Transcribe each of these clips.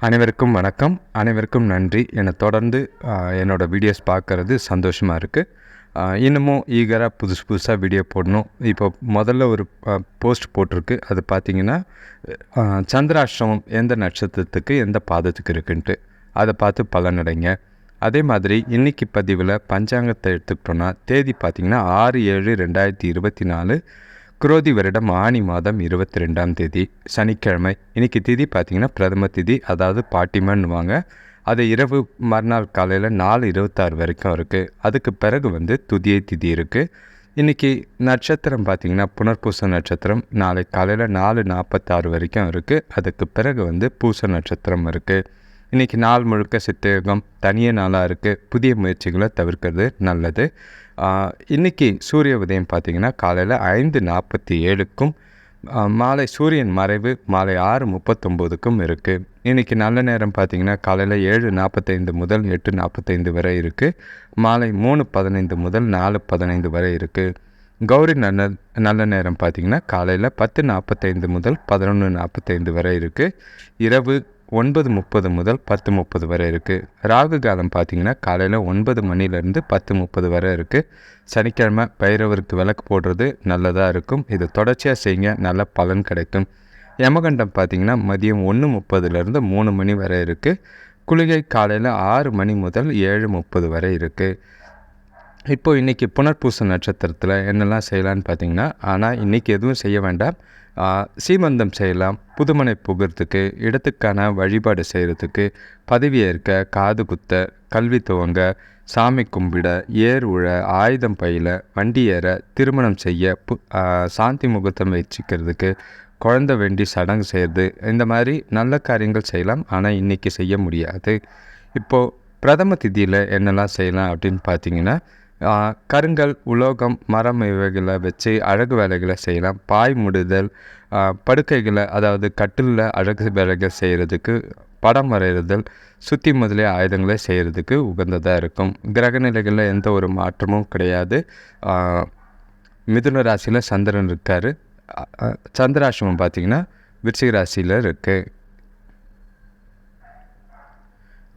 அனைவருக்கும் வணக்கம். அனைவருக்கும் நன்றி. என்னை தொடர்ந்து என்னோடய என்னோட வீடியோஸ் பார்க்குறது சந்தோஷமாக இருக்குது இன்னமும் ஈகராக புதுசு புதுசாக வீடியோ போடணும். இப்போ முதல்ல ஒரு போஸ்ட் போட்டிருக்கு. அது பார்த்திங்கன்னா ஆஹ், சந்திராஷ்டிரமம் எந்த நட்சத்திரத்துக்கு எந்த பாதத்துக்கு இருக்குன்ட்டு. அதை பார்த்து பலனடைங்க. அதே மாதிரி இன்னைக்கு பதிவில் பஞ்சாங்கத்தை எடுத்துக்கிட்டோன்னா தேதி பார்த்தீங்கன்னா ஆறு ஏழு ரெண்டாயிரத்தி இருபத்தி நாலு. குரோதி வருடம் ஆணி மாதம் இருபத்தி ரெண்டாம் தேதி சனிக்கிழமை. இன்னைக்கு திதி பார்த்தீங்கன்னா பிரதம திதி அதாவது பாட்டிமன்னுவாங்க. அது இரவு மறுநாள் காலையில் நாலு இருபத்தாறு வரைக்கும் இருக்குது அதுக்கு பிறகு வந்து துதியை திதி இருக்குது இன்றைக்கி நட்சத்திரம் பார்த்திங்கன்னா புனர்பூச நட்சத்திரம். நாளை காலையில் நாலு நாற்பத்தாறு வரைக்கும் இருக்குது அதுக்கு பிறகு வந்து பூச நட்சத்திரம் இருக்குது இன்றைக்கி நாள் முழுக்க சித்தயோகம் தனிய நாளாக இருக்குது புதிய முயற்சிகளை தவிர்க்கிறது நல்லது. இன்றைக்கி இன்னைக்கு சூரிய உதயம் பார்த்திங்கன்னா காலையில் ஐந்து நாற்பத்தி ஏழுக்கும் மாலை சூரியன் மறைவு மாலை ஆறு முப்பத்தொம்போதுக்கும் இருக்குது இன்றைக்கி நல்ல நேரம் பார்த்திங்கன்னா காலையில் ஏழு நாற்பத்தைந்து முதல் எட்டு நாற்பத்தைந்து வரை இருக்குது மாலை மூணு பதினைந்து முதல் நாலு பதினைந்து வரை இருக்குது கௌரி நல்ல நல்ல நேரம் பார்த்திங்கன்னா காலையில் பத்து நாற்பத்தைந்து முதல் பதினொன்று நாற்பத்தைந்து வரை இருக்குது இரவு ஒன்பது முப்பது முதல் பத்து முப்பது வரை இருக்குது ராகு காலம் பார்த்திங்கன்னா காலையில் ஒன்பது மணிலேருந்து பத்து முப்பது வரை இருக்குது சனிக்கிழமை பைரவருக்கு விளக்கு போடுறது நல்லதாக இருக்கும். இது தொடர்ச்சியாக செய்யுங்க. நல்ல பலன் கிடைக்கும். யமகண்டம் பார்த்திங்கன்னா மதியம் ஒன்று முப்பதுலேருந்து மூணு மணி வரை இருக்குது குளிகை காலையில் ஆறு மணி முதல் ஏழு முப்பது வரை இருக்குது இப்போது இன்றைக்கி புனர்பூச நட்சத்திரத்தில் என்னெல்லாம் செய்யலான்னு பார்த்தீங்கன்னா ஆனால் இன்றைக்கி எதுவும் செய்ய வேண்டாம். சீமந்தம் செய்யலாம் புதுமனை புகிறதுக்கு இடத்துக்கான வழிபாடு செய்கிறதுக்கு பதவி ஏற்க காது குத்த கல்வி துவங்க சாமி கும்பிட ஏர் உழ ஆயுதம் பயில வண்டி ஏற திருமணம் செய்ய பு சாந்தி முகூர்த்தம் வச்சுக்கிறதுக்கு குழந்தை வேண்டி சடங்கு செய்கிறது இந்த மாதிரி நல்ல காரியங்கள் செய்யலாம் ஆனால் இன்றைக்கி செய்ய முடியாது. இப்போது பிரதம திதியில் என்னெல்லாம் செய்யலாம் அப்படின்னு பார்த்தீங்கன்னா கருங்கல் உலோகம் மரம் இவைகளை வச்சு அழகு வேலைகளை செய்யலாம். பாய் முடுதல் படுக்கைகளை அதாவது கட்டிலில் அழகு வேலைகள் செய்கிறதுக்கு படம் வரைகிறதல் சுற்றி முதலிய ஆயுதங்களை செய்கிறதுக்கு உகந்ததாக இருக்கும். கிரகநிலைகளில் எந்த ஒரு மாற்றமும் கிடையாது. மிதுன ராசியில் சந்திரன் இருக்கார். சந்திராசிரமம் பார்த்திங்கன்னா விருச்சிக ராசியில் இருக்குது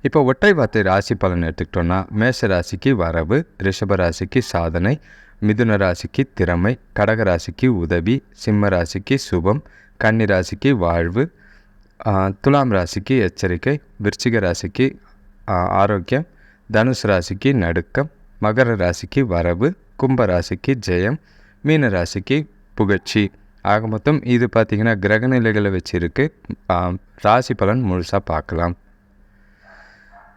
இப்போ ஒற்றை வார்த்தை ராசி பலன் எடுத்துக்கிட்டோன்னா மேஷ ராசிக்கு வரவு ரிஷப ராசிக்கு சாதனை மிதுன ராசிக்கு திறமை கடக ராசிக்கு உதவி சிம்ம ராசிக்கு சுபம் கன்னி ராசிக்கு வாழ்வு துலாம் ராசிக்கு எச்சரிக்கை விருச்சிக ராசிக்கு ஆரோக்கியம் தனுஷ் ராசிக்கு நடுக்கம் மகர ராசிக்கு வரவு கும்ப ராசிக்கு ஜெயம் மீன ராசிக்கு புகழ்ச்சி. ஆக மொத்தம் இது பார்த்திங்கன்னா கிரகநிலைகளை வச்சிருக்கு. ஆ, ராசி பலன் முழுசாக பார்க்கலாம்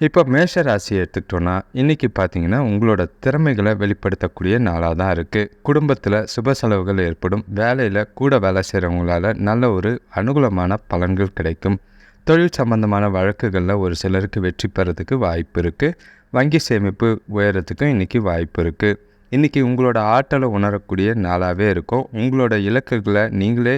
இப்போ மேஷ ராசியை எடுத்துக்கிட்டோன்னா இன்றைக்கி பார்த்தீங்கன்னா உங்களோட திறமைகளை வெளிப்படுத்தக்கூடிய நாளாக தான் இருக்குது குடும்பத்தில் சுப செலவுகள் ஏற்படும். வேலையில் கூட வேலை செய்கிறவங்களால நல்ல ஒரு அனுகூலமான பலன்கள் கிடைக்கும். தொழில் சம்பந்தமான வழக்குகளில் ஒரு சிலருக்கு வெற்றி பெறதுக்கு வாய்ப்பு இருக்குது வங்கி சேமிப்பு உயரத்துக்கும் இன்றைக்கி வாய்ப்பு இருக்குது இன்றைக்கி உங்களோட ஆற்றலை உணரக்கூடிய நாளாகவே இருக்கும். உங்களோட இலக்குகளை நீங்களே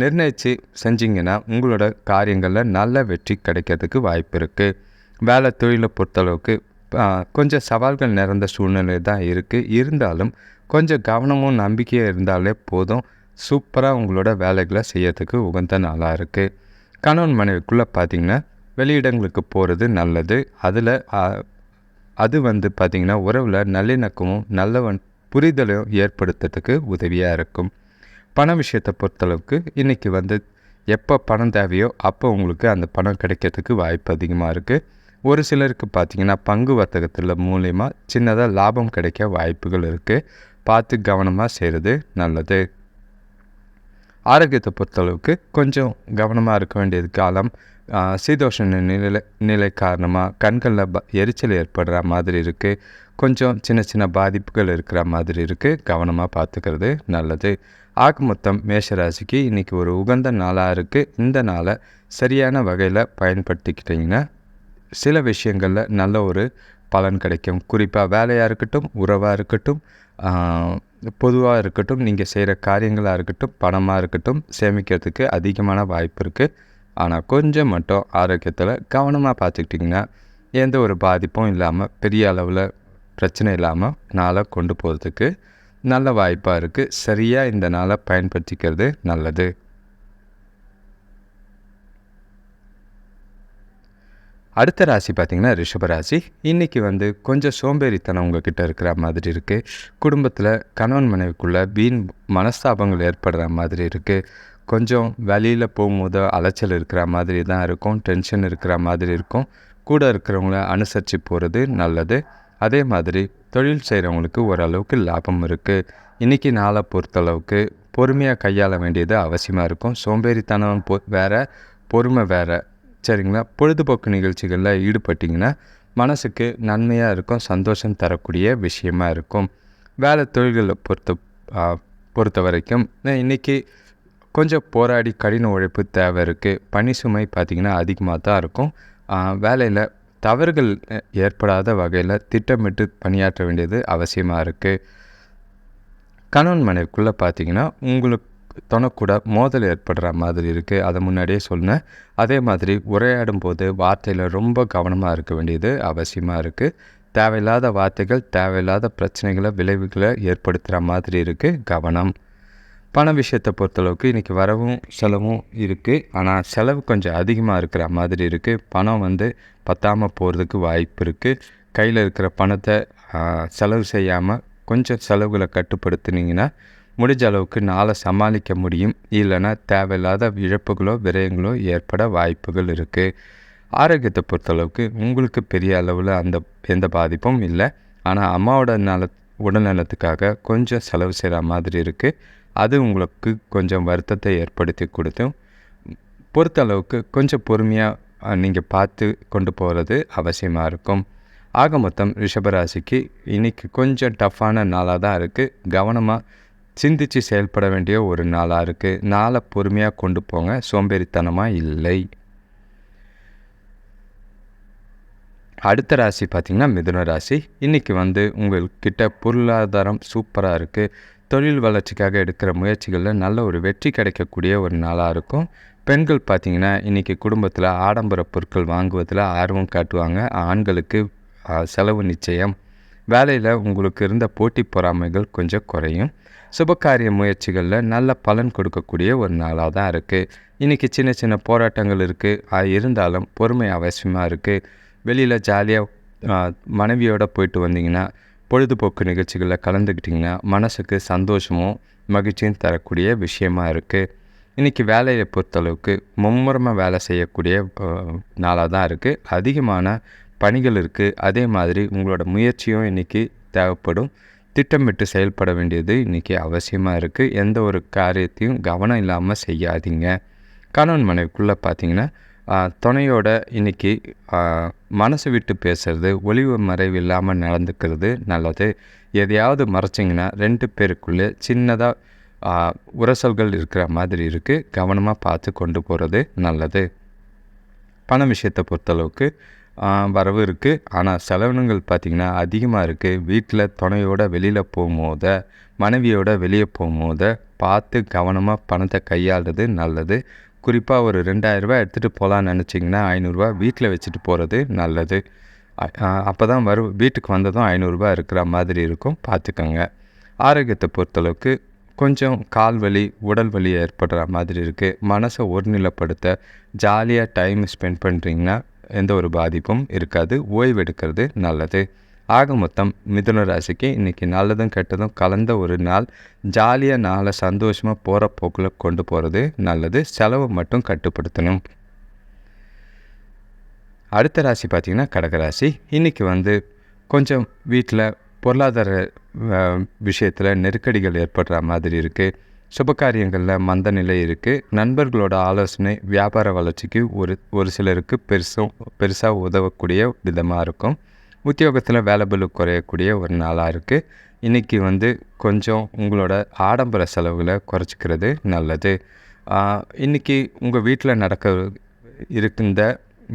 நிர்ணயித்து செஞ்சிங்கன்னா உங்களோட காரியங்களில் நல்ல வெற்றி கிடைக்கிறதுக்கு வாய்ப்பு இருக்குது வேலை தொழிலை பொறுத்தளவுக்கு கொஞ்சம் சவால்கள் நிறைந்த சூழ்நிலை தான் இருக்குது இருந்தாலும் கொஞ்சம் கவனமும் நம்பிக்கையும் இருந்தாலே போதும். சூப்பராக உங்களோட வேலைகளை செய்யறதுக்கு உகந்த நாளாக இருக்குது கணவன் மனைவிக்குள்ளே பார்த்தீங்கன்னா வெளியிடங்களுக்கு போகிறது நல்லது. அதில் அது வந்து பார்த்திங்கன்னா உறவில் நல்லிணக்கமும் நல்லவன் புரிதலையும் ஏற்படுத்துறதுக்கு உதவியாக இருக்கும். பண விஷயத்தை பொறுத்தளவுக்கு இன்றைக்கி வந்து எப்போ பணம் தேவையோ அப்போ உங்களுக்கு அந்த பணம் கிடைக்கிறதுக்கு வாய்ப்பு அதிகமாக இருக்குது. ஒரு சிலருக்கு பார்த்திங்கன்னா பங்கு வர்த்தகத்தில் மூலயமா சின்னதாக லாபம் கிடைக்க வாய்ப்புகள் இருக்குது. பார்த்து கவனமாக செய்கிறது நல்லது. ஆரோக்கியத்தை பொறுத்தளவுக்கு கொஞ்சம் கவனமாக இருக்க வேண்டியது காலம். ஆ, சீதோஷண நிலை நிலை காரணமாக கண்களில் ப எரிச்சல் ஏற்படுற மாதிரி இருக்குது கொஞ்சம் சின்ன சின்ன பாதிப்புகள் இருக்கிற மாதிரி இருக்குது கவனமாக பார்த்துக்கிறது நல்லது. ஆக மொத்தம் மேஷராசிக்கு இன்றைக்கி ஒரு உகந்த நாளாக இருக்குது இந்த நாளை சரியான வகையில் பயன்படுத்திக்கிட்டிங்கன்னா சில விஷயங்களில் நல்ல ஒரு பலன் கிடைக்கும். குறிப்பாக வேலையாக இருக்கட்டும் உறவாக இருக்கட்டும் பொதுவாக இருக்கட்டும் நீங்கள் செய்கிற காரியங்களாக இருக்கட்டும் பணமாக இருக்கட்டும் சேமிக்கிறதுக்கு அதிகமான வாய்ப்பு இருக்குது ஆனால் கொஞ்சம் மட்டும் ஆரோக்கியத்தில் கவனமாக பார்த்துக்கிட்டிங்கன்னா எந்த ஒரு பாதிப்பும் இல்லாமல் பெரிய அளவில் பிரச்சனை இல்லாமல் நாளை கொண்டு போகிறதுக்கு நல்ல வாய்ப்பாக இருக்குது சரியாக இந்த நாளை பயன்படுத்திக்கிறது நல்லது. அடுத்த ராசி பார்த்திங்கன்னா ரிஷபராசி. இன்றைக்கி வந்து கொஞ்சம் சோம்பேறித்தனம் உங்ககிட்ட இருக்கிற மாதிரி இருக்குது குடும்பத்தில் கணவன் மனைவிக்குள்ளே வீண் மனஸ்தாபங்கள் ஏற்படுற மாதிரி இருக்குது கொஞ்சம் வெளியில் போகும்போது அலைச்சல் இருக்கிற மாதிரி தான் இருக்கும். டென்ஷன் இருக்கிற மாதிரி இருக்கும். கூட இருக்கிறவங்கள அனுசரித்து போகிறது நல்லது. அதே மாதிரி தொழில் செய்கிறவங்களுக்கு ஓரளவுக்கு லாபம் இருக்குது இன்றைக்கி நாளை பொறுத்தளவுக்கு பொறுமையாக கையாள வேண்டியது அவசியமாக இருக்கும். சோம்பேறித்தனம் பொ வேறு பொறுமை வேறு. சரிங்களா? பொழுதுபோக்கு நிகழ்ச்சிகளில் ஈடுபட்டிங்கன்னா மனசுக்கு நன்மையாக இருக்கும் சந்தோஷம் தரக்கூடிய விஷயமா இருக்கும். வேலை தொழில்களை பொறுத்த பொறுத்த வரைக்கும் இன்றைக்கி கொஞ்சம் போராடி கடின உழைப்பு தேவை இருக்குது பனி சுமை பார்த்திங்கன்னா அதிகமாக தான் இருக்கும் வேலையில் தவறுகள் ஏற்படாத வகையில் திட்டமிட்டு பணியாற்ற வேண்டியது அவசியமாக இருக்குது கணவன் மனைவிக்குள்ளே பார்த்தீங்கன்னா உங்களுக்கு தொணக்கூட மோதல் ஏற்படுற மாதிரி இருக்குது அதை முன்னாடியே சொன்னேன் அதே மாதிரி உரையாடும் போது வார்த்தையில் ரொம்ப கவனமாக இருக்க வேண்டியது அவசியமாக இருக்குது தேவையில்லாத வார்த்தைகள் தேவையில்லாத பிரச்சனைகளை விளைவுகளை ஏற்படுத்துகிற மாதிரி இருக்குது கவனம். பண விஷயத்தை பொறுத்தளவுக்கு இன்றைக்கி வரவும் செலவும் இருக்குது ஆனால் செலவு கொஞ்சம் அதிகமாக இருக்கிற மாதிரி இருக்குது பணம் வந்து பத்தாமல் போகிறதுக்கு வாய்ப்பு இருக்குது கையில் இருக்கிற பணத்தை செலவு செய்யாமல் கொஞ்சம் செலவுகளை கட்டுப்படுத்துனீங்கன்னா முடிஞ்ச அளவுக்கு நாளை சமாளிக்க முடியும். இல்லைன்னா தேவையில்லாத இழப்புகளோ விரயங்களோ ஏற்பட வாய்ப்புகள் இருக்குது ஆரோக்கியத்தை பொறுத்தளவுக்கு உங்களுக்கு பெரிய அளவில் அந்த எந்த பாதிப்பும் இல்லை. ஆனால் அம்மாவோட நல உடல்நலத்துக்காக கொஞ்சம் செலவு செய்கிற மாதிரி இருக்குது அது உங்களுக்கு கொஞ்சம் வருத்தத்தை ஏற்படுத்தி கொடுத்தும் பொறுத்தளவுக்கு கொஞ்சம் பொறுமையாக நீங்கள் பார்த்து கொண்டு போகிறது அவசியமாக இருக்கும். ஆக மொத்தம் ரிஷபராசிக்கு இன்றைக்கி கொஞ்சம் டஃப்பான நாளாக தான் இருக்குது கவனமாக சிந்தித்து செயல்பட வேண்டிய ஒரு நாளாக இருக்குது நாளை பொறுமையாக கொண்டு போங்க. சோம்பேறித்தனமாக இல்லை. அடுத்த ராசி பார்த்திங்கன்னா மிதுன ராசி. இன்றைக்கி வந்து உங்கள்கிட்ட பொருளாதாரம் சூப்பராக இருக்குது தொழில் வளர்ச்சிக்காக எடுக்கிற முயற்சிகளில் நல்ல ஒரு வெற்றி கிடைக்கக்கூடிய ஒரு நாளாக இருக்கும். பெண்கள் பார்த்திங்கன்னா இன்றைக்கி குடும்பத்தில் ஆடம்பர பொருட்கள் வாங்குவதில் ஆர்வம் காட்டுவாங்க. ஆண்களுக்கு செலவு நிச்சயம். வேலையில் உங்களுக்கு இருந்த போட்டி பொறாமைகள் கொஞ்சம் குறையும். சுபகாரிய முயற்சிகளில் நல்ல பலன் கொடுக்கக்கூடிய ஒரு நாளாக தான் இருக்குது இன்றைக்கி சின்ன சின்ன போராட்டங்கள் இருக்குது இருந்தாலும் பொறுமை அவசியமாக இருக்குது வெளியில் ஜாலியாக மனைவியோடு போயிட்டு வந்தீங்கன்னா பொழுதுபோக்கு நிகழ்ச்சிகளில் கலந்துக்கிட்டிங்கன்னா மனசுக்கு சந்தோஷமும் மகிழ்ச்சியும் தரக்கூடிய விஷயமா இருக்குது இன்றைக்கி வேலையை பொறுத்தளவுக்கு மும்முரமாக வேலை செய்யக்கூடிய நாளாக தான் இருக்குது அதிகமான பணிகள் இருக்குது அதே மாதிரி உங்களோட முயற்சியும் இன்றைக்கி தேவைப்படும். திட்டமிட்டு செயல்பட வேண்டியது இன்றைக்கி அவசியமாக இருக்குது எந்த ஒரு காரியத்தையும் கவனம் இல்லாமல் செய்யாதீங்க. கணவன் மனைவிக்குள்ளே பார்த்திங்கன்னா துணையோட இன்றைக்கி மனசு விட்டு பேசுகிறது ஒளிவு மறைவு இல்லாமல் நடந்துக்கிறது நல்லது. எதையாவது மறைச்சிங்கன்னா ரெண்டு பேருக்குள்ளே சின்னதாக உரசல்கள் இருக்கிற மாதிரி இருக்குது கவனமாக பார்த்து கொண்டு போகிறது நல்லது. பண விஷயத்தை பொறுத்தளவுக்கு வரவு இருக்குது ஆனால் செலவினங்கள் பார்த்திங்கன்னா அதிகமாக இருக்குது வீட்டில் துணையோட வெளியில் போகும்போத மனைவியோட வெளியே போகும்போத பார்த்து கவனமாக பணத்தை கையாளுறது நல்லது. குறிப்பாக ஒரு ரெண்டாயிரரூபா எடுத்துகிட்டு போகலான்னு நினச்சிங்கன்னா ஐநூறுரூவா வீட்டில் வச்சுட்டு போகிறது நல்லது. அப்போ தான் வரும் வீட்டுக்கு வந்ததும் ஐநூறுரூவா இருக்கிற மாதிரி இருக்கும். பார்த்துக்கோங்க ஆரோக்கியத்தை பொறுத்தளவுக்கு கொஞ்சம் கால் வலி உடல் வலி ஏற்படுற மாதிரி இருக்குது மனசை ஒருநிலைப்படுத்த ஜாலியாக டைம் ஸ்பெண்ட் பண்ணுறீங்கன்னா எந்த ஒரு பாதிப்பும் இருக்காது. ஓய்வு எடுக்கிறது நல்லது. ஆக மொத்தம் மிதுன ராசிக்கு இன்றைக்கி நல்லதும் கெட்டதும் கலந்த ஒரு நாள். ஜாலியாக நாளை சந்தோஷமாக போகிற போக்கில் கொண்டு போகிறது நல்லது. செலவை மட்டும் கட்டுப்படுத்தணும். அடுத்த ராசி பார்த்திங்கன்னா கடகராசி இன்றைக்கி வந்து கொஞ்சம் வீட்டில் பொருளாதார விஷயத்தில் நெருக்கடிகள் ஏற்படுற மாதிரி இருக்குது சுபகாரியங்களில் மந்த நிலை இருக்குது நண்பர்களோட ஆலோசனை வியாபார வளர்ச்சிக்கு ஒரு ஒரு சிலருக்கு பெருசும் பெருசாக உதவக்கூடிய விதமாக இருக்கும். உத்தியோகத்தில் வேலை குறையக்கூடிய ஒரு நாளாக இருக்குது இன்றைக்கி வந்து கொஞ்சம் உங்களோட ஆடம்பர செலவுகளை குறைச்சிக்கிறது நல்லது. இன்றைக்கி உங்கள் வீட்டில் நடக்க இருக்கின்ற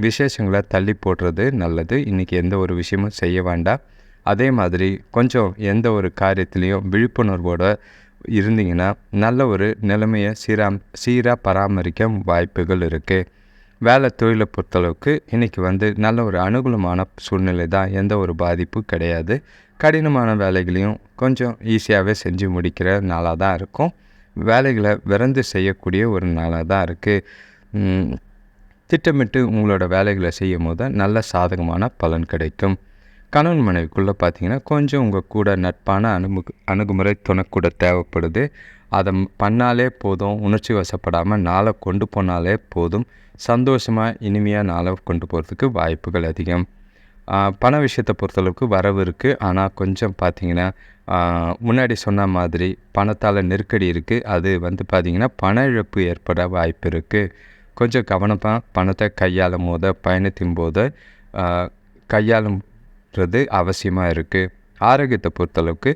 விசேஷங்களை தள்ளி போடுறது நல்லது. இன்றைக்கி எந்த ஒரு விஷயமும் செய்ய வேண்டாம். அதே மாதிரி கொஞ்சம் எந்த ஒரு காரியத்துலேயும் விழிப்புணர்வோடு இருந்தீங்கன்னா நல்ல ஒரு நிலைமையை சீராக சீராக பராமரிக்க வாய்ப்புகள் இருக்குது வேலை தொழிலை பொறுத்தளவுக்கு இன்றைக்கி வந்து நல்ல ஒரு அனுகூலமான சூழ்நிலை தான் எந்த ஒரு பாதிப்பும் கிடையாது. கடினமான வேலைகளையும் கொஞ்சம் ஈஸியாகவே செஞ்சு முடிக்கிற நாளாக தான் இருக்கும். வேலைகளை விரைந்து செய்யக்கூடிய ஒரு நாளாக தான் இருக்குது திட்டமிட்டு உங்களோட வேலைகளை செய்யும் போது நல்ல சாதகமான பலன் கிடைக்கும். கணவன் மனைவிக்குள்ளே பார்த்தீங்கன்னா கொஞ்சம் உங்கள் கூட நட்பான அணுகு அணுகுமுறை துணக்கூட தேவைப்படுது. அதை பண்ணாலே போதும் உணர்ச்சி வசப்படாமல் நாளை கொண்டு போனாலே போதும் சந்தோஷமாக இனிமையாக நாளை கொண்டு போகிறதுக்கு வாய்ப்புகள் அதிகம். பண விஷயத்தை பொறுத்தளவுக்கு வரவு இருக்குது ஆனால் கொஞ்சம் பார்த்திங்கன்னா முன்னாடி சொன்ன மாதிரி பணத்தால் நெருக்கடி இருக்குது அது வந்து பார்த்திங்கன்னா பண இழப்பு ஏற்பட வாய்ப்பு இருக்குது கொஞ்சம் கவனமாக பணத்தை கையாளும் போது பயணத்தின் போது கையாளுன்றது அவசியமாக இருக்குது ஆரோக்கியத்தை பொறுத்தளவுக்கு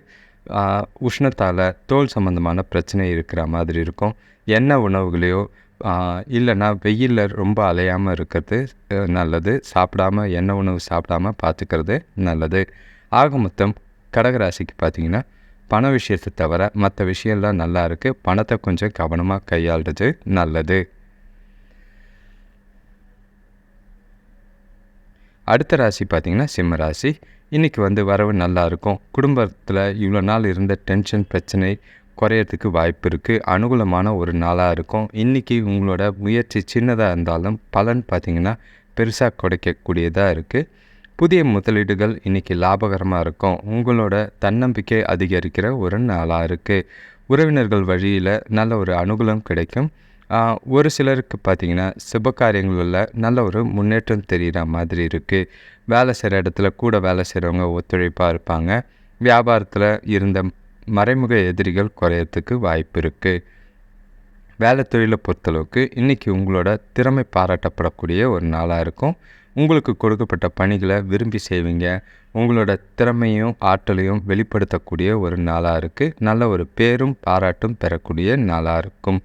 உஷ்ணத்தால் தோல் சம்மந்தமான பிரச்சனை இருக்கிற மாதிரி இருக்கும். எண்ணெய் உணவுகளையோ இல்லைன்னா வெயிலில் ரொம்ப அலையாமல் இருக்கிறது நல்லது. சாப்பிடாம எண்ணெய் உணவு சாப்பிடாம பார்த்துக்கிறது நல்லது. ஆக மொத்தம் கடகராசிக்கு பார்த்தீங்கன்னா பண விஷயத்தை தவிர மற்ற விஷயம்லாம் நல்லா இருக்குது பணத்தை கொஞ்சம் கவனமாக கையாளுறது நல்லது. அடுத்த ராசி பார்த்திங்கன்னா சிம்ம ராசி. இன்றைக்கி வந்து வரவு நல்லாயிருக்கும் குடும்பத்தில் இவ்வளோ நாள் இருந்த டென்ஷன் பிரச்சனை குறையறதுக்கு வாய்ப்பு இருக்குது அனுகூலமான ஒரு நாளாக இருக்கும். இன்றைக்கி உங்களோட முயற்சி சின்னதாக இருந்தாலும் பலன் பார்த்திங்கன்னா பெருசாக குறைக்கக்கூடியதாக இருக்குது புதிய முதலீடுகள் இன்றைக்கி லாபகரமாக இருக்கும். உங்களோட தன்னம்பிக்கை அதிகரிக்கிற ஒரு நாளாக இருக்குது உறவினர்கள் வழியில் நல்ல ஒரு அனுகூலம் கிடைக்கும். ஒரு சிலருக்கு பார்த்திங்கன்னா சுப காரியங்களில் நல்ல ஒரு முன்னேற்றம் தெரிகிற மாதிரி இருக்குது வேலை செய்கிற இடத்துல கூட வேலை செய்கிறவங்க ஒத்துழைப்பாக இருப்பாங்க. வியாபாரத்தில் இருந்த மறைமுக எதிரிகள் குறையறதுக்கு வாய்ப்பு இருக்குது வேலை தொழிலை பொறுத்தளவுக்கு இன்றைக்கி உங்களோட திறமை பாராட்டப்படக்கூடிய ஒரு நாளாக இருக்கும். உங்களுக்கு கொடுக்கப்பட்ட பணிகளை விரும்பி செய்வீங்க. உங்களோட திறமையும் ஆற்றலையும் வெளிப்படுத்தக்கூடிய ஒரு நாளாக இருக்குது நல்ல ஒரு பேரும் பாராட்டும் பெறக்கூடிய நாளாக இருக்கும்.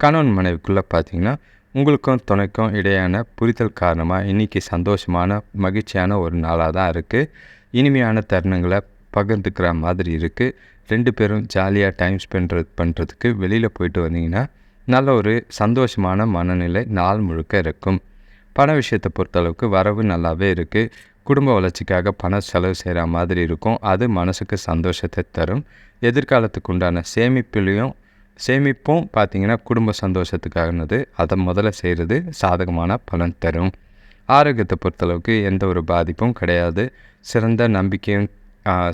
கணவன் மனைவிக்குள்ளே பார்த்தீங்கன்னா உங்களுக்கும் துணைக்கும் இடையான புரிதல் காரணமாக இன்றைக்கி சந்தோஷமான மகிழ்ச்சியான ஒரு நாளாக தான் இருக்குது இனிமையான தருணங்களை பகிர்ந்துக்கிற மாதிரி இருக்குது ரெண்டு பேரும் ஜாலியாக டைம் ஸ்பெண்ட் பண்ணுறதுக்கு வெளியில் போயிட்டு வந்தீங்கன்னா நல்ல ஒரு சந்தோஷமான மனநிலை நாள் முழுக்க இருக்கும். பண விஷயத்தை பொறுத்தளவுக்கு வரவு நல்லாவே இருக்குது குடும்ப வளர்ச்சிக்காக பணம் செலவு செய்கிற மாதிரி இருக்கும். அது மனசுக்கு சந்தோஷத்தை தரும். எதிர்காலத்துக்கு உண்டான சேமிப்புலேயும் சேமிப்பும் பார்த்திங்கன்னா குடும்ப சந்தோஷத்துக்காகனது அதை முதல்ல செய்கிறது சாதகமான பலன் தரும். ஆரோக்கியத்தை பொறுத்தளவுக்கு எந்த ஒரு பாதிப்பும் கிடையாது. சிறந்த நம்பிக்கையும்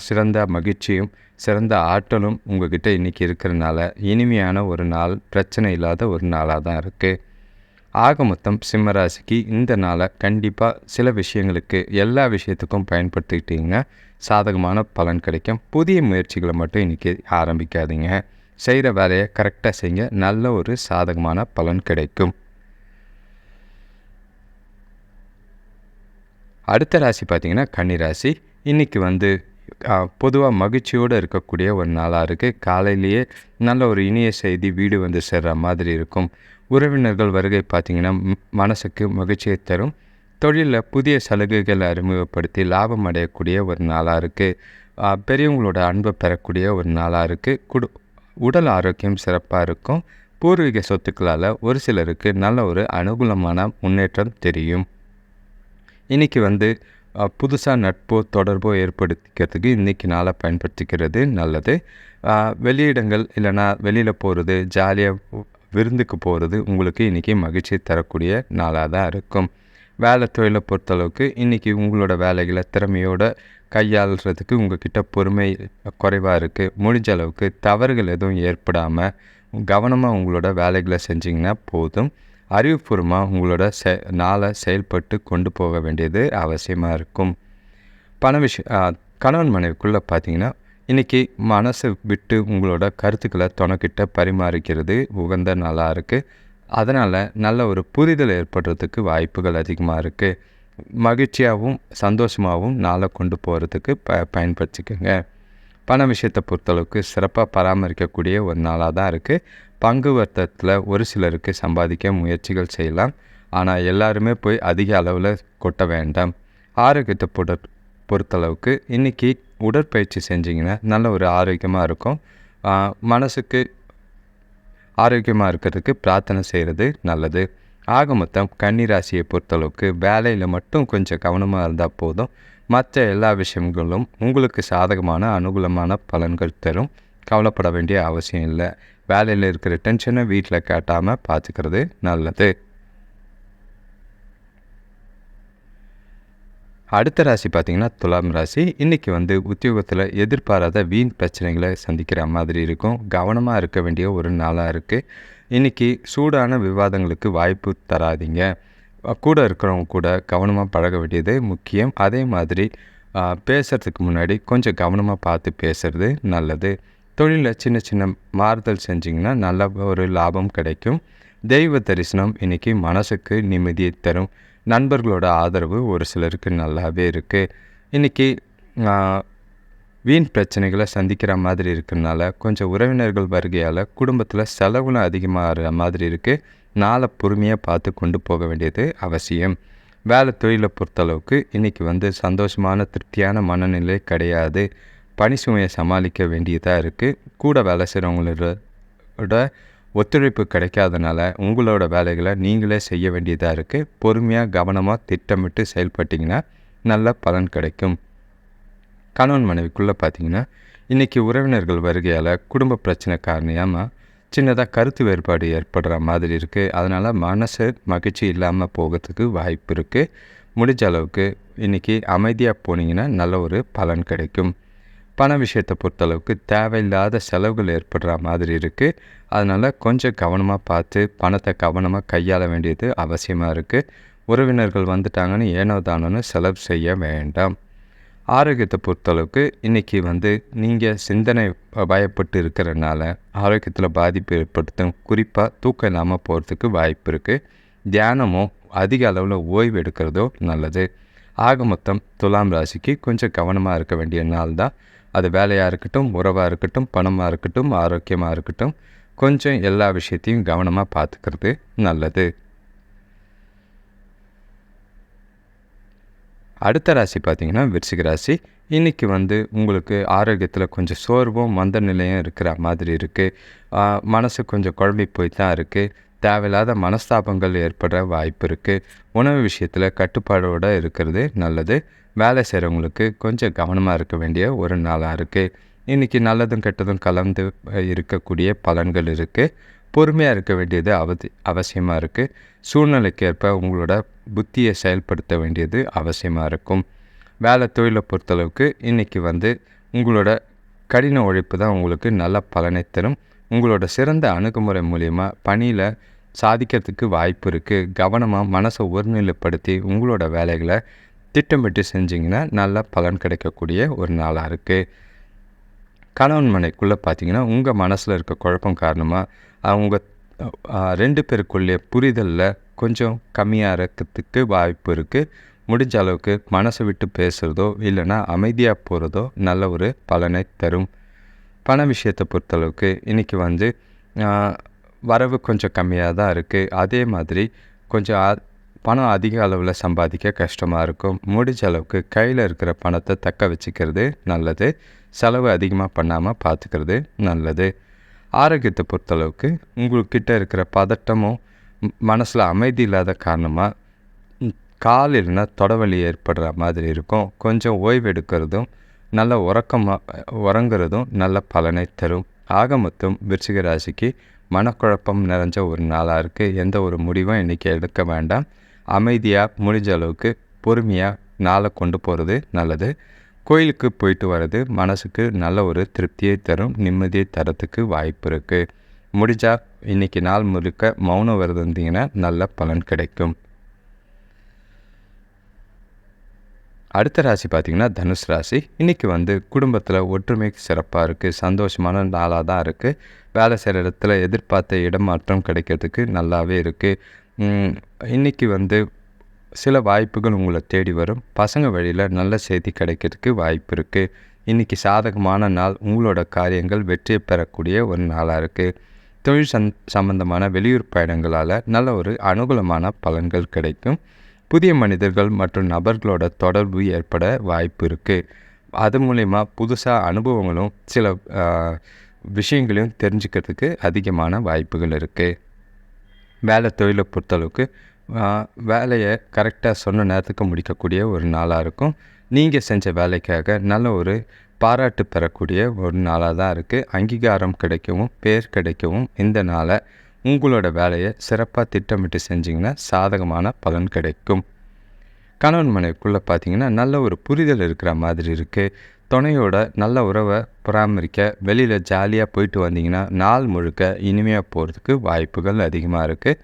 சிறந்த மகிழ்ச்சியும் சிறந்த ஆற்றலும் உங்கள்கிட்ட இன்றைக்கி இருக்கிறனால இனிமையான ஒரு நாள் பிரச்சனை இல்லாத ஒரு நாளாக தான் இருக்குது ஆக மொத்தம் சிம்மராசிக்கு இந்த நாளை கண்டிப்பாக சில விஷயங்களுக்கு எல்லா விஷயத்துக்கும் பயன்படுத்திக்கிட்டிங்கன்னா சாதகமான பலன் கிடைக்கும். புதிய முயற்சிகளை மட்டும் இன்றைக்கி ஆரம்பிக்காதீங்க. செய்கிற வேலையை கரெக்டாக செய்யுங்க. நல்ல ஒரு சாதகமான பலன் கிடைக்கும். அடுத்த ராசி பார்த்திங்கன்னா கன்னிராசி. இன்றைக்கி வந்து பொதுவாக மகிழ்ச்சியோடு இருக்கக்கூடிய ஒரு நாளாக இருக்குது காலையிலேயே நல்ல ஒரு இனிய செய்தி வீடு வந்து சேர்ற மாதிரி இருக்கும். உறவினர்கள் வருகை பார்த்திங்கன்னா மனசுக்கு மகிழ்ச்சியை தரும். தொழிலில் புதிய சலுகைகளை அறிமுகப்படுத்தி லாபம் அடையக்கூடிய ஒரு நாளாக இருக்குது பெரியவங்களோட அன்பை பெறக்கூடிய ஒரு நாளாக இருக்குது குடு உடல் ஆரோக்கியம் சிறப்பாக இருக்கும். பூர்வீக சொத்துக்களால் ஒரு சிலருக்கு நல்ல ஒரு அனுகூலமான முன்னேற்றம் தெரியும். இன்றைக்கி வந்து புதுசாக நட்போ தொடர்போ ஏற்படுத்திக்கிறதுக்கு இன்றைக்கி நாளை பயன்படுத்திக்கிறது நல்லது. வெளியிடங்கள் இல்லைனா வெளியில் போகிறது ஜாலியாக விருந்துக்கு போகிறது உங்களுக்கு இன்றைக்கி மகிழ்ச்சி தரக்கூடிய நாளாக தான் இருக்கும். வேலை தொழிலை பொறுத்தளவுக்கு இன்றைக்கி உங்களோட வேலைகளை திறமையோடு கையாளுறதுக்கு உங்கள்கிட்ட பொறுமை குறைவாக இருக்குது முடிஞ்ச அளவுக்கு தவறுகள் எதுவும் ஏற்படாமல் கவனமாக உங்களோட வேலைகளை செஞ்சிங்கன்னா போதும். அறிவுபூர்வமாக உங்களோட செ நாளை செயல்பட்டு கொண்டு போக வேண்டியது அவசியமாக இருக்கும். பண விஷயம் கணவன் மனைவிக்குள்ளே பார்த்தீங்கன்னா இன்றைக்கி மனசை விட்டு உங்களோட கருத்துக்களை துணக்கிட்ட பரிமாறிக்கிறது உகந்த நாளாக இருக்குது அதனால் நல்ல ஒரு புரிதல் ஏற்படுறதுக்கு வாய்ப்புகள் அதிகமாக இருக்குது மகிழ்ச்சியாகவும் சந்தோஷமாகவும் நாளை கொண்டு போகிறதுக்கு ப பயன்படுத்திக்கோங்க. பண விஷயத்தை பொறுத்தளவுக்கு சிறப்பாக பராமரிக்கக்கூடிய ஒரு நாளாக தான் இருக்குது பங்கு வர்த்தகத்தில் ஒரு சிலருக்கு சம்பாதிக்க முயற்சிகள் செய்யலாம். ஆனால் எல்லாருமே போய் அதிக அளவில் கொட்ட வேண்டாம். ஆரோக்கியத்தை பொறு பொறுத்தளவுக்கு இன்றைக்கி உடற்பயிற்சி செஞ்சிங்கன்னா நல்ல ஒரு ஆரோக்கியமாக இருக்கும். மனசுக்கு ஆரோக்கியமாக இருக்கிறதுக்கு பிரார்த்தனை செய்கிறது நல்லது. ஆக மொத்தம் கன்னிராசியை பொறுத்தளவுக்கு வேலையில் மட்டும் கொஞ்சம் கவனமாக இருந்தால் போதும். மற்ற எல்லா விஷயங்களும் உங்களுக்கு சாதகமான அனுகூலமான பலன்கள் தரும். கவலைப்பட வேண்டிய அவசியம் இல்லை. வேலையில் இருக்கிற டென்ஷனை வீட்டில் காட்டாமல் பார்த்துக்கிறது நல்லது. அடுத்த ராசி பார்த்திங்கன்னா துலாம் ராசி. இன்றைக்கி வந்து உத்தியோகத்தில் எதிர்பாராத வீண் பிரச்சனைகளை சந்திக்கிற மாதிரி இருக்கும். கவனமாக இருக்க வேண்டிய ஒரு நாளாக இருக்குது இன்றைக்கி சூடான விவாதங்களுக்கு வாய்ப்பு தராதிங்க. கூட இருக்கிறவங்க கூட கவனமாக பழக வேண்டியது முக்கியம். அதே மாதிரி பேசுகிறதுக்கு முன்னாடி கொஞ்சம் கவனமாக பார்த்து பேசுகிறது நல்லது. தொழிலில் சின்ன சின்ன மாறுதல் செஞ்சிங்கன்னா நல்ல ஒரு லாபம் கிடைக்கும். தெய்வ தரிசனம் இன்றைக்கி மனசுக்கு நிம்மதியை தரும். நண்பர்களோட ஆதரவு ஒரு சிலருக்கு நல்லாவே இருக்குது இன்றைக்கி வீண் பிரச்சனைகளை சந்திக்கிற மாதிரி இருக்கிறனால கொஞ்சம் உறவினர்கள் வருகையால் குடும்பத்தில் செலவுலாம் அதிகமாகிற மாதிரி இருக்குது நாளை பொறுமையாக பார்த்து கொண்டு போக வேண்டியது அவசியம். வேலை தொழிலை பொறுத்தளவுக்கு இன்றைக்கி வந்து சந்தோஷமான திருப்தியான மனநிலை கிடையாது. பணி சுமையை சமாளிக்க வேண்டியதாக இருக்குது கூட வேலை செய்கிறவங்களோட ஒத்துழைப்பு கிடைக்காதனால உங்களோட வேலைகளை நீங்களே செய்ய வேண்டியதாக இருக்குது பொறுமையாக கவனமாக திட்டமிட்டு செயல்பட்டிங்கன்னா நல்ல பலன் கிடைக்கும். கணவன் மனைவிக்குள்ளே பார்த்தீங்கன்னா இன்றைக்கி உறவினர்கள் வருகையால் குடும்ப பிரச்சனை காரணியாமல் சின்னதாக கருத்து வேறுபாடு ஏற்படுற மாதிரி இருக்குது அதனால் மனசு மகிழ்ச்சி இல்லாமல் போகிறதுக்கு வாய்ப்பு இருக்குது முடிஞ்ச அளவுக்கு இன்றைக்கி அமைதியாக போனீங்கன்னா நல்ல ஒரு பலன் கிடைக்கும். பண விஷயத்தை பொறுத்தளவுக்கு தேவையில்லாத செலவுகள் ஏற்படுற மாதிரி இருக்குது அதனால் கொஞ்சம் கவனமாக பார்த்து பணத்தை கவனமாக கையாள வேண்டியது அவசியமாக இருக்குது உறவினர்கள் வந்துட்டாங்கன்னு ஏனோ தானோன்னு செலவு செய்ய வேண்டாம். ஆரோக்கியத்தை பொறுத்தளவுக்கு இன்றைக்கி வந்து நீங்கள் சிந்தனை பயப்பட்டு இருக்கிறனால ஆரோக்கியத்தில் பாதிப்பு ஏற்படுத்தும். குறிப்பாக தூக்கம் இல்லாமல் போகிறதுக்கு வாய்ப்பு இருக்குது தியானமோ அதிக அளவில் ஓய்வு எடுக்கிறதோ நல்லது. ஆக மொத்தம் துலாம் ராசிக்கு கொஞ்சம் கவனமாக இருக்க வேண்டிய நாள் தான் அது வேலையாக இருக்கட்டும் உறவாக இருக்கட்டும் பணமாக இருக்கட்டும் ஆரோக்கியமாக இருக்கட்டும் கொஞ்சம் எல்லா விஷயத்தையும் கவனமாக பார்த்துக்கிறது நல்லது. அடுத்த ராசி பார்த்திங்கன்னா விருச்சிக ராசி. இன்றைக்கி வந்து உங்களுக்கு ஆரோக்கியத்தில் கொஞ்சம் சோர்வும் மந்த நிலையும் இருக்கிற மாதிரி இருக்குது மனசு கொஞ்சம் குழம்பி போய் தான் இருக்குது தேவையில்லாத மனஸ்தாபங்கள் ஏற்பட வாய்ப்பு இருக்குது உணவு விஷயத்தில் கட்டுப்பாடோடு இருக்கிறது நல்லது. வேலை செய்கிறவங்களுக்கு கொஞ்சம் கவனமாக இருக்க வேண்டிய ஒரு நாளாக இருக்குது இன்றைக்கி நல்லதும் கெட்டதும் கலந்து இருக்கக்கூடிய பலன்கள் இருக்குது பொறுமையாக இருக்க வேண்டியது அவதி அவசியமாக இருக்குது சூழ்நிலைக்கேற்ப உங்களோட புத்தியை செயல்படுத்த வேண்டியது அவசியமாக இருக்கும். வேலை தொழிலை பொறுத்தளவுக்கு இன்றைக்கி வந்து உங்களோட கடின உழைப்பு தான் உங்களுக்கு நல்ல பலனை தரும். உங்களோட சிறந்த அணுகுமுறை மூலிமா பணியில் சாதிக்கிறதுக்கு வாய்ப்பு இருக்குது கவனமாக மனசை ஒருநிலைப்படுத்தி உங்களோட வேலைகளை திட்டமிட்டு செஞ்சிங்கன்னா நல்ல பலன் கிடைக்கக்கூடிய ஒரு நாளாக இருக்குது கணவன் மனைக்குள்ளே பார்த்தீங்கன்னா உங்கள் மனசில் இருக்க குழப்பம் காரணமாக அவங்க ரெண்டு பேருக்குள்ளே புரிதலில் கொஞ்சம் கம்மியாக இருக்கிறதுக்கு வாய்ப்பு இருக்குது முடிஞ்ச அளவுக்கு மனசை விட்டு பேசுகிறதோ இல்லைன்னா அமைதியாக போகிறதோ நல்ல ஒரு பலனை தரும். பண விஷயத்தை பொறுத்தளவுக்கு இன்றைக்கி வந்து வரவு கொஞ்சம் கம்மியாக தான் இருக்குது அதே மாதிரி கொஞ்சம் பணம் அதிக அளவில் சம்பாதிக்க கஷ்டமாக இருக்கும். முடிஞ்ச அளவுக்கு கையில் இருக்கிற பணத்தை தக்க வச்சுக்கிறது நல்லது. செலவு அதிகமாக பண்ணாமல் பார்த்துக்கிறது நல்லது. ஆரோக்கியத்தை பொறுத்தளவுக்கு உங்கள்கிட்ட இருக்கிற பதட்டமும் மனசில் அமைதி இல்லாத காரணமாக கால் இல்லைன்னா தொடவலி ஏற்படுற மாதிரி இருக்கும். கொஞ்சம் ஓய்வு எடுக்கிறதும் நல்ல உறக்கமாக உறங்குறதும் நல்ல பலனை தரும். ஆக மொத்தம் விருச்சிக ராசிக்கு மனக்குழப்பம் நிறைஞ்ச ஒரு நாளாக இருக்குது எந்த ஒரு முடிவும் இன்றைக்கி எடுக்க வேண்டாம். அமைதியாக முடிஞ்ச அளவுக்கு பொறுமையாக நாளை கொண்டு போகிறது நல்லது. கோயிலுக்கு போயிட்டு வர்றது மனசுக்கு நல்ல ஒரு திருப்தியை தரும் நிம்மதியை தரத்துக்கு வாய்ப்பு இருக்குது முடிஞ்சால் இன்றைக்கி நாள் முழுக்க மௌனம் விரதம் இருந்தீங்கன்னா நல்ல பலன் கிடைக்கும். அடுத்த ராசி பார்த்திங்கன்னா தனுஷ் ராசி. இன்றைக்கி வந்து குடும்பத்தில் ஒற்றுமை சிறப்பாக இருக்குது சந்தோஷமான நாளாக தான் இருக்குது வேலை செய்கிற இடத்துல எதிர்பார்த்த இடமாற்றம் கிடைக்கிறதுக்கு நல்லாவே இருக்குது இன்றைக்கி வந்து சில வாய்ப்புகள் உங்களை தேடி வரும். பசங்க வழியில் நல்ல செய்தி கிடைக்கிறதுக்கு வாய்ப்பு இருக்குது இன்றைக்கி சாதகமான நாள். உங்களோட காரியங்கள் வெற்றியை பெறக்கூடிய ஒரு நாளாக இருக்குது தொழில் சந் சம்பந்தமான வெளியூர் பயணங்களால் நல்ல ஒரு அனுகூலமான பலன்கள் கிடைக்கும். புதிய மனிதர்கள் மற்றும் நபர்களோட தொடர்பு ஏற்பட வாய்ப்பு இருக்குது அது மூலயமா புதுசாக அனுபவங்களும் சில விஷயங்களையும் தெரிஞ்சுக்கிறதுக்கு அதிகமான வாய்ப்புகள் இருக்குது வேலை தொழிலை பொறுத்தளவுக்கு வேலையை கரெக்டாக சொன்ன நேரத்துக்கு முடிக்கக்கூடிய ஒரு நாளாக இருக்கும். நீங்கள் செஞ்ச வேலைக்காக நல்ல ஒரு பாராட்டு பெறக்கூடிய ஒரு நாளாக தான் இருக்குது அங்கீகாரம் கிடைக்கவும் பேர் கிடைக்கவும் இந்த நாளை உங்களோட வேலையை சிறப்பாக திட்டமிட்டு செஞ்சிங்கன்னா சாதகமான பலன் கிடைக்கும். கணவன் மனைவிக்குள்ளே பார்த்தீங்கன்னா நல்ல ஒரு புரிதல் இருக்கிற மாதிரி இருக்குது துணையோட நல்ல உறவை பராமரிக்க வெளியில் ஜாலியாக போயிட்டு வந்தீங்கன்னா நாள் முழுக்க இனிமையாக போகிறதுக்கு வாய்ப்புகள் அதிகமாக இருக்குது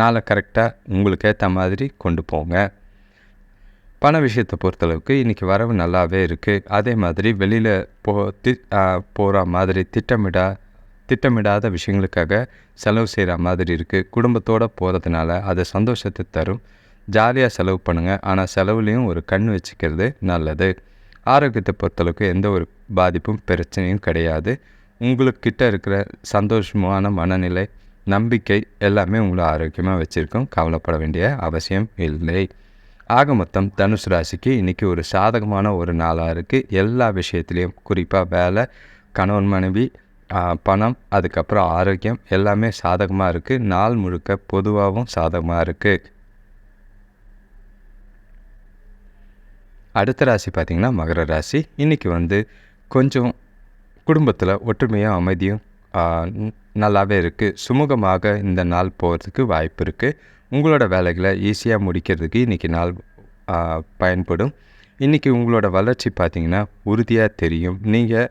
நாளை கரெக்டாக உங்களுக்கு ஏற்ற மாதிரி கொண்டு போங்க. பண விஷயத்தை பொறுத்தளவுக்கு இன்றைக்கி வரவு நல்லாவே இருக்குது அதே மாதிரி வெளியில் போ தி போகிற மாதிரி திட்டமிட திட்டமிடாத விஷயங்களுக்காக செலவு செய்கிற மாதிரி இருக்குது குடும்பத்தோடு போகிறதுனால அது சந்தோஷத்தை தரும். ஜாலியாக செலவு பண்ணுங்கள் ஆனால் செலவுலேயும் ஒரு கண் வச்சுக்கிறது நல்லது. ஆரோக்கியத்தை பொறுத்தளவுக்கு எந்த ஒரு பாதிப்பும் பிரச்சனையும் கிடையாது. உங்களுக்கிட்ட இருக்கிற சந்தோஷமான மனநிலை நம்பிக்கை எல்லாமே உங்களை ஆரோக்கியமாக வச்சுருக்கோம். கவலைப்பட வேண்டிய அவசியம் இல்லை. ஆக மொத்தம் தனுசு ராசிக்கு இன்றைக்கி ஒரு சாதகமான ஒரு நாளாக இருக்குது எல்லா விஷயத்துலேயும் குறிப்பாக வேலை கணவன் மனைவி பணம் அதுக்கப்புறம் ஆரோக்கியம் எல்லாமே சாதகமாக இருக்குது நாள் முழுக்க பொதுவாகவும் சாதகமாக இருக்குது அடுத்த ராசி பார்த்திங்கன்னா மகர ராசி. இன்றைக்கி வந்து கொஞ்சம் குடும்பத்தில் ஒற்றுமையும் அமைதியும் நல்லாவே இருக்குது சுமூகமாக இந்த நாள் போகிறதுக்கு வாய்ப்பு இருக்குது உங்களோட வேலைகளை ஈஸியாக முடிக்கிறதுக்கு இன்றைக்கி நாள் பயன்படும். இன்றைக்கி உங்களோட வளர்ச்சி பார்த்திங்கன்னா உறுதியாக தெரியும். நீங்கள்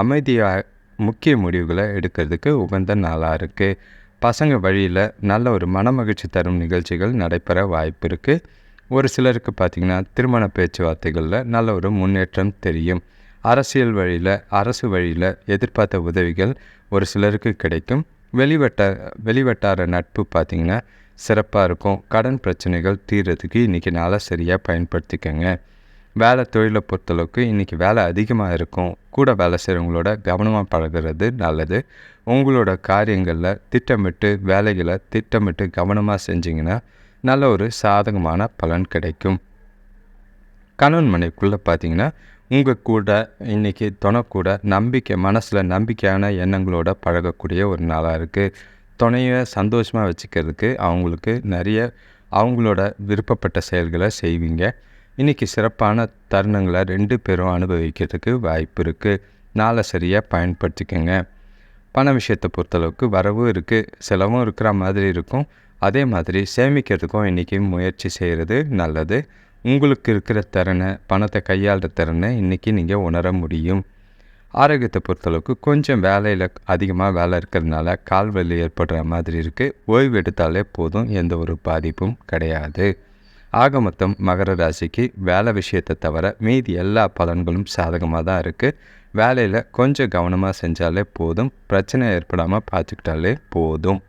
அமைதியாக முக்கிய முடிவுகளை எடுக்கிறதுக்கு உகந்த நாளாக இருக்குது பசங்க வழியில் நல்ல ஒரு மனமகிழ்ச்சி தரும் நிகழ்ச்சிகள் நடைபெற வாய்ப்பு இருக்குது ஒரு சிலருக்கு பார்த்திங்கன்னா திருமண பேச்சுவார்த்தைகளில் நல்ல ஒரு முன்னேற்றம் தெரியும். அரசியல் வழியில் அரசு வழியில் எதிர்பார்த்த உதவிகள் ஒரு சிலருக்கு கிடைக்கும். வெளிவட்ட வெளிவட்டார நட்பு பார்த்திங்கன்னா சிறப்பாக இருக்கும். கடன் பிரச்சனைகள் தீர்றதுக்கு இன்றைக்கி நாளை சரியாக பயன்படுத்திக்கோங்க. வேலை தொழிலை பொறுத்தளவுக்கு இன்றைக்கி வேலை அதிகமாக இருக்கும். கூட வேலை செய்கிறவங்களோட கவனமாக பழகிறது நல்லது. உங்களோட காரியங்களில் திட்டமிட்டு வேலைகளை திட்டமிட்டு கவனமாக செஞ்சிங்கன்னா நல்ல ஒரு சாதகமான பலன் கிடைக்கும். கணவன் மனைவிக்குள்ளே பார்த்தீங்கன்னா உங்கள் கூட இன்றைக்கி துணை கூட நம்பிக்கை மனசில் நம்பிக்கையான எண்ணங்களோட பழகக்கூடிய ஒரு நாளாக இருக்குது துணையை சந்தோஷமாக வச்சுக்கிறதுக்கு அவங்களுக்கு நிறைய அவங்களோட விருப்பப்பட்ட செயல்களை செய்வீங்க. இன்றைக்கி சிறப்பான தருணங்களை ரெண்டு பேரும் அனுபவிக்கிறதுக்கு வாய்ப்பு இருக்குது நாளை சரியாக பயன்படுத்திக்கோங்க. பண விஷயத்தை பொறுத்தளவுக்கு வரவும் இருக்குது செலவும் இருக்கிற மாதிரி இருக்கும். அதே மாதிரி சேமிக்கிறதுக்கும் இன்றைக்கி முயற்சி செய்கிறது நல்லது. உங்களுக்கு இருக்கிற திறனை பணத்தை கையாளுற திறனை இன்றைக்கி நீங்கள் உணர முடியும். ஆரோக்கியத்தை பொறுத்தளவுக்கு கொஞ்சம் வேலையில் அதிகமாக வேலை இருக்கிறதுனால கால் வலி ஏற்படுற மாதிரி இருக்குது ஓய்வு எடுத்தாலே போதும் எந்த ஒரு பாதிப்பும் கிடையாது. ஆக மொத்தம் மகர ராசிக்கு வேலை விஷயத்தை தவிர மீதி எல்லா பலன்களும் சாதகமாக தான் இருக்குது வேலையில் கொஞ்சம் கவனமாக செஞ்சாலே போதும். பிரச்சனை ஏற்படாமல் பார்த்துக்கிட்டாலே போதும்.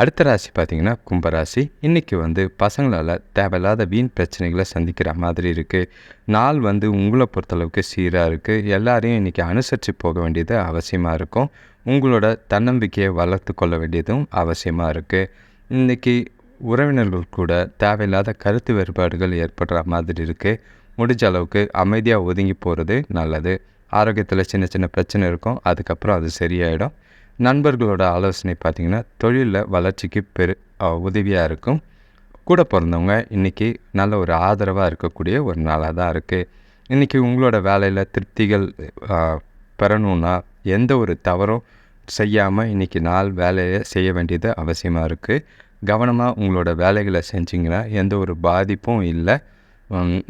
அடுத்த ராசி பார்த்திங்கன்னா கும்பராசி. இன்றைக்கி வந்து பசங்களால் தேவையில்லாத வீண் பிரச்சனைகளை சந்திக்கிற மாதிரி இருக்குது நாள் வந்து உங்களை பொறுத்தளவுக்கு சீராக இருக்குது எல்லாரையும் இன்றைக்கி அனுசரித்து போக வேண்டியது அவசியமாக இருக்கும். உங்களோட தன்னம்பிக்கையை வளர்த்து கொள்ள வேண்டியதும் அவசியமாக இருக்குது இன்றைக்கி உறவினர்கள் கூட தேவையில்லாத கருத்து வேறுபாடுகள் ஏற்படுற மாதிரி இருக்குது முடிஞ்ச அளவுக்கு அமைதியாக ஒதுங்கி போகிறது நல்லது. ஆரோக்கியத்தில் சின்ன சின்ன பிரச்சனை இருக்கும். அதுக்கப்புறம் அது சரியாயிடும். நண்பர்களோட ஆலோசனை பார்த்திங்கன்னா தொழிலில் வளர்ச்சிக்கு பெரு உதவியாக இருக்கும். கூட பிறந்தவங்க இன்றைக்கி நல்ல ஒரு ஆதரவாக இருக்கக்கூடிய ஒரு நாளாக தான் இருக்குது இன்றைக்கி உங்களோட வேலையில் திருப்திகள் பெறணுன்னா எந்த ஒரு தவறும் செய்யாமல் இன்றைக்கி நாள் வேலையை செய்ய வேண்டியது அவசியமாக இருக்குது கவனமாக உங்களோட வேலைகளை செஞ்சிங்கன்னா எந்த ஒரு பாதிப்பும் இல்லை.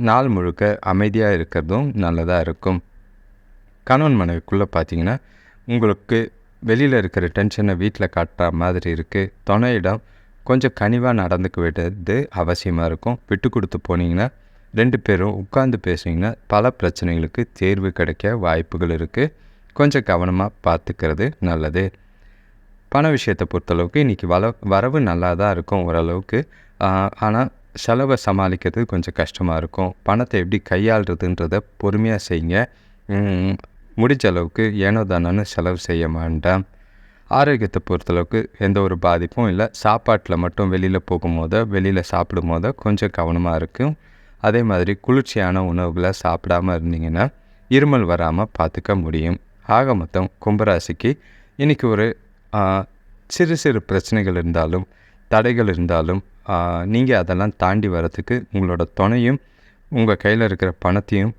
நாள் முழுக்க அமைதியாக இருக்கிறதும் நல்லதாக இருக்கும். கணவன் மனைவிக்குள்ளே பார்த்தீங்கன்னா உங்களுக்கு வெளியில் இருக்கிற டென்ஷனை வீட்டில் காட்டுற மாதிரி இருக்குது துணையிடம் கொஞ்சம் கனிவாக நடந்துக்க விடுறது அவசியமாக இருக்கும். விட்டு கொடுத்து போனீங்கன்னா ரெண்டு பேரும் உட்காந்து பேசுனீங்கன்னா பல பிரச்சனைகளுக்கு தேர்வு கிடைக்க வாய்ப்புகள் இருக்குது கொஞ்சம் கவனமாக பார்த்துக்கிறது நல்லது. பண விஷயத்தை பொறுத்தளவுக்கு இன்றைக்கி வள வரவு நல்லா தான் இருக்கும் ஓரளவுக்கு. ஆனால் செலவை சமாளிக்கிறது கொஞ்சம் கஷ்டமாக இருக்கும். பணத்தை எப்படி கையாளுறதுன்றதை பொறுமையாக செய்யுங்க. முடிஞ்ச அளவுக்கு ஏனோ தானோன்னு செலவு செய்ய வேண்டாம் ஆரோக்கியத்தை பொறுத்தளவுக்கு எந்த ஒரு பாதிப்பும் இல்லை. சாப்பாட்டில் மட்டும் வெளியில் போகும்போதோ வெளியில் சாப்பிடும் போதோ கொஞ்சம் கவனமாக இருக்கும் அதே மாதிரி குளிர்ச்சியான உணவுகளை சாப்பிடாமல் இருந்தீங்கன்னா இருமல் வராமல் பார்த்துக்க முடியும். ஆக மொத்தம் கும்பராசிக்கு இன்றைக்கி ஒரு சிறு சிறு பிரச்சனைகள் இருந்தாலும் தடைகள் இருந்தாலும் நீங்கள் அதெல்லாம் தாண்டி வரத்துக்கு உங்களோட துணையும் உங்கள் கையில் இருக்கிற பணத்தையும்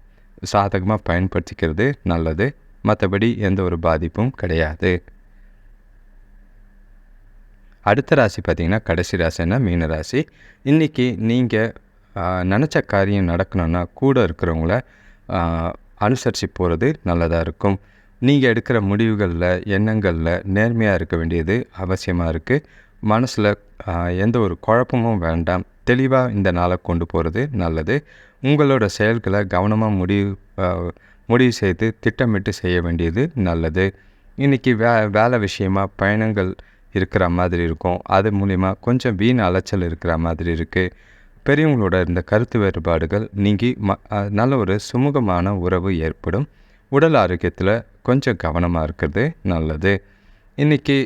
சாதகமாக பயன்படுத்திக்கிறது நல்லது. மற்றபடி எந்த ஒரு பாதிப்பும் கிடையாது. அடுத்த ராசி பார்த்திங்கன்னா கடைசி ராசின்னா மீன ராசி. இன்றைக்கி நீங்கள் நினச்ச காரியம் நடக்கணும்னா கூட இருக்கிறவங்கள அனுசரித்து போகிறது நல்லதாக இருக்கும். நீங்கள் எடுக்கிற முடிவுகளில் எண்ணங்களில் நேர்மையாக இருக்க வேண்டியது அவசியமாக இருக்குது மனசில் எந்த ஒரு குழப்பமும் வேண்டாம். தெளிவாக இந்த நாளை கொண்டு போகிறது நல்லது. உங்களோட செயல்களை கவனமாக முடிவு முடிவு செய்து திட்டமிட்டு செய்ய வேண்டியது நல்லது. இன்றைக்கி வே வேலை விஷயமா பயணங்கள் இருக்கிற மாதிரி இருக்கும். அது மூலிமா கொஞ்சம் வீண் அலைச்சல் இருக்கிற மாதிரி இருக்குது பெரியவங்களோட இந்த கருத்து வேறுபாடுகள் நீங்கி ம நல்ல ஒரு சுமூகமான உறவு ஏற்படும். உடல் ஆரோக்கியத்தில் கொஞ்சம் கவனமாக இருக்கிறது நல்லது. இன்றைக்கி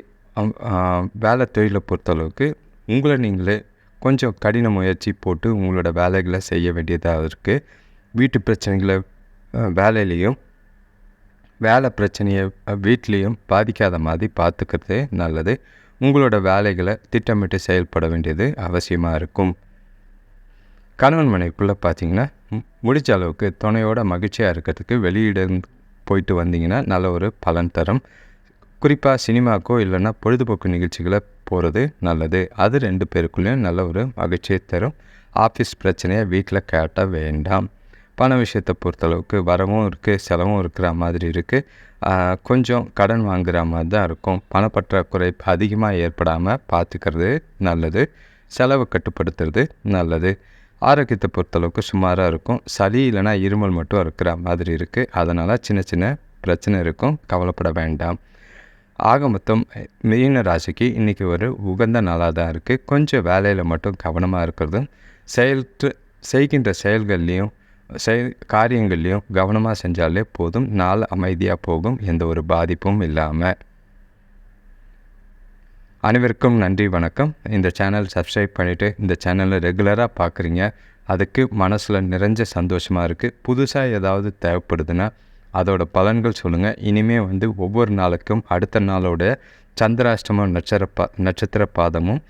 வேலை தொழிலை பொறுத்தளவுக்கு உங்களை நீங்களே கொஞ்சம் கடின முயற்சி போட்டு உங்களோட வேலைகளை செய்ய வேண்டியதாக இருக்குது வீட்டு பிரச்சனைகளை வேலையிலையும் வேலை பிரச்சனையை வீட்லேயும் பாதிக்காத மாதிரி பார்த்துக்கிறது நல்லது. உங்களோட வேலைகளை திட்டமிட்டு செயல்பட வேண்டியது அவசியமாக இருக்கும். கணவன் மனைவிக்குள்ளே பார்த்தீங்கன்னா முடிஞ்ச அளவுக்கு துணையோட மகிழ்ச்சியாக இருக்கிறதுக்கு வெளியிட போயிட்டு வந்தீங்கன்னா நல்ல ஒரு பலன் தரும். குறிப்பாக சினிமாக்கோ இல்லைன்னா பொழுதுபோக்கு நிகழ்ச்சிகளை போகிறது நல்லது. அது ரெண்டு பேருக்குள்ளேயும் நல்ல ஒரு மகிழ்ச்சியை தரும். ஆஃபீஸ் பிரச்சனையை வீட்டில் கேட்ட வேண்டாம். பண விஷயத்தை பொறுத்தளவுக்கு வரவும் இருக்குது செலவும் இருக்கிற மாதிரி இருக்குது கொஞ்சம் கடன் வாங்குகிற மாதிரி தான் இருக்கும். பணப்பற்றாக்குறை அதிகமாக ஏற்படாமல் பார்த்துக்கிறது நல்லது. செலவை கட்டுப்படுத்துறது நல்லது. ஆரோக்கியத்தை பொறுத்தளவுக்கு சுமாராக இருக்கும். சளி இல்லைனா இருமல் மட்டும் இருக்கிற மாதிரி இருக்குது அதனால் சின்ன சின்ன பிரச்சனை இருக்கும். கவலைப்பட வேண்டாம். ஆக மொத்தம் மீன ராசிக்கு இன்றைக்கி ஒரு உகந்த நாளாக தான் இருக்குது கொஞ்சம் வேலையில் மட்டும் கவனமாக இருக்கிறதும் செயல் செய்கின்ற செயல்கள்லேயும் செய் காரியங்கள்லேயும் கவனமாக செஞ்சாலே போதும். நாள் அமைதியாக போகும். எந்த ஒரு பாதிப்பும் இல்லாமல் அனைவருக்கும் நன்றி வணக்கம். இந்த சேனல் சப்ஸ்கிரைப் பண்ணிவிட்டு இந்த சேனலை ரெகுலராக பார்க்குறீங்க அதுக்கு மனசில் நிறைஞ்ச சந்தோஷமாக இருக்குது புதுசாக ஏதாவது தேவைப்படுதுன்னா அதோட பலன்கள் சொல்லுங்கள் இனிமேல் வந்து ஒவ்வொரு நாளுக்கும் அடுத்த நாளோட சந்திராஷ்டமம் நட்சத்திர பா நட்சத்திர பாதமும்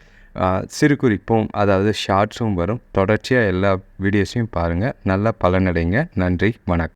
சிறு குறிப்பும் அதாவது ஷார்ட்ஸும் வரும். தொடர்ச்சியாக எல்லா வீடியோஸையும் பாருங்கள் நல்லா பலனடைங்க. நன்றி. வணக்கம்.